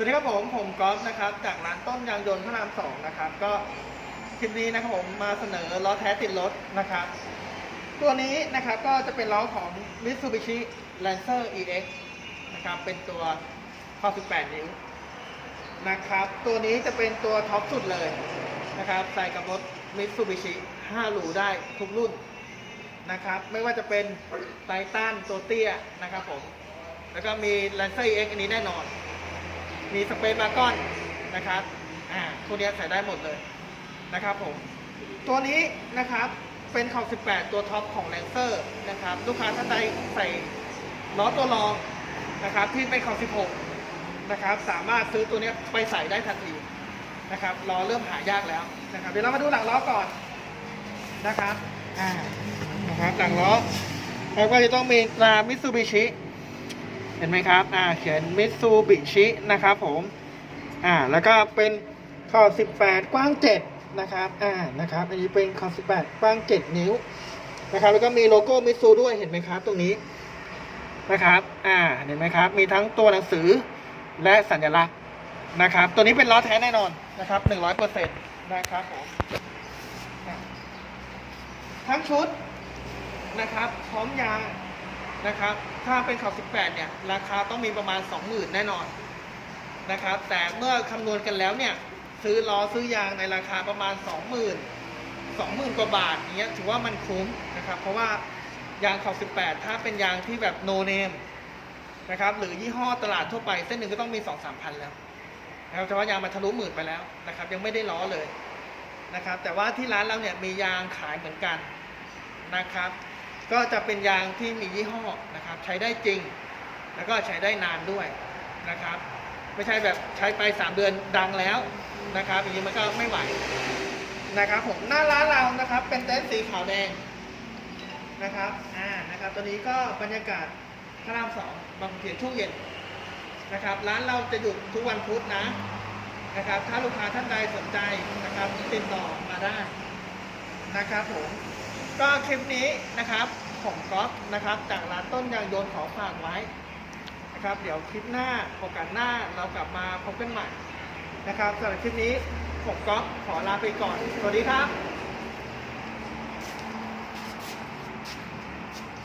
สวัสดีครับผม ผมก๊อฟนะครับ จากร้านต้นยางยนต์พระรามสองนะครับ ก็คลิปนี้นะครับผมมาเสนอล้อแท้ติดรถนะครับ ตัวนี้นะครับก็จะเป็นล้อของ Mitsubishi Lancer EX นะครับ เป็นตัวข้อ18 นิ้วนะครับ ตัวนี้จะเป็นตัวท็อปสุดเลยนะครับ ใส่กับรถ Mitsubishi 5หรูได้ทุกรุ่นนะครับ ไม่ว่าจะเป็นไททันตัวเตี้ยนะครับผม แล้วก็มี Lancer EX อันนี้แน่นอน มีสเปซบาร์กอนนะครับอ่าตัวนี้ใส่ได้หมดเลยนะครับผม ตัวนี้นะครับเป็นขอบ 18 ตัวท็อปของ Lancer นะครับ ลูกค้าท่านใดใส่ล้อตัวรองนะครับ ที่เป็นขอบ 16 นะครับ สามารถซื้อตัวนี้ไปใส่ได้ทันทีนะครับล้อเริ่มหายากแล้วนะครับ เดี๋ยวเรามาดูหลังล้อก่อนนะครับอ่านะครับหลังล้อเราก็จะต้องมีตรามิตซูบิชิ เห็นไหมครับ อ่า เขียนมิตซูบิชินะครับผม อ่า แล้วก็เป็นขอบ18 กว้าง 7 นะครับ อ่า นะครับ อันนี้เป็นขอบ18 กว้าง 7 นิ้ว นะครับ แล้วก็มีโลโก้มิตซูด้วย เห็นไหมครับ ตรงนี้ นะครับ อ่า เห็นไหมครับ มีทั้งตัวหนังสือและสัญลักษณ์ นะครับ ตัวนี้เป็นล้อแท้แน่นอนนะครับ 100%นะครับผม ทั้งชุดนะครับ พร้อมยาง นะครับ ถ้าเป็นขอบ18 เนี่ย ราคาต้องมีประมาณ 20,000 แน่นอนนะครับ แต่เมื่อคำนวณกันแล้วเนี่ย ซื้อล้อซื้อยางในราคาประมาณ 20,000 20,000 กว่าบาทอย่างเงี้ยถือว่ามันคุ้มนะครับ เพราะว่ายางขอบ18 ถ้าเป็นยางที่แบบโนเนมนะครับ หรือยี่ห้อตลาดทั่วไป เส้นหนึ่งก็ต้องมี 2-3พันแล้วนะครับแต่ว่ายางมันทะลุหมื่นไปแล้วนะครับ ยังไม่ได้ล้อเลยนะครับ แต่ว่าที่ร้านเราเนี่ยมียางขายเหมือนกันนะครับ ก็จะเป็นยางที่มียี่ห้อนะครับ ใช้ได้จริง แล้วก็ใช้ได้นานด้วยนะครับ ไม่ใช่แบบใช้ไป 3 เดือนดังแล้วนะครับอย่างนี้มันก็ไม่ไหวนะครับผมหน้าร้านเรานะครับ เป็นเต็นท์สีขาวแดงนะครับอ่านะครับตัวนี้ก็บรรยากาศพระรามสองบางเทียนช่วงเย็นนะครับ ร้านเราจะหยุดทุกวันพุธนะนะครับ ถ้าลูกค้าท่านใดสนใจนะครับติดต่อมาได้นะครับผม ก็คลิปนี้นะครับผมก๊อฟนะครับ จากร้านต้นยางยนต์ขอฝากไว้นะครับ เดี๋ยวคลิปหน้าโอกาสหน้าเรากลับมาพบกันใหม่นะครับสำหรับคลิปนี้ผมก๊อฟขอลาไปก่อน สวัสดีครับ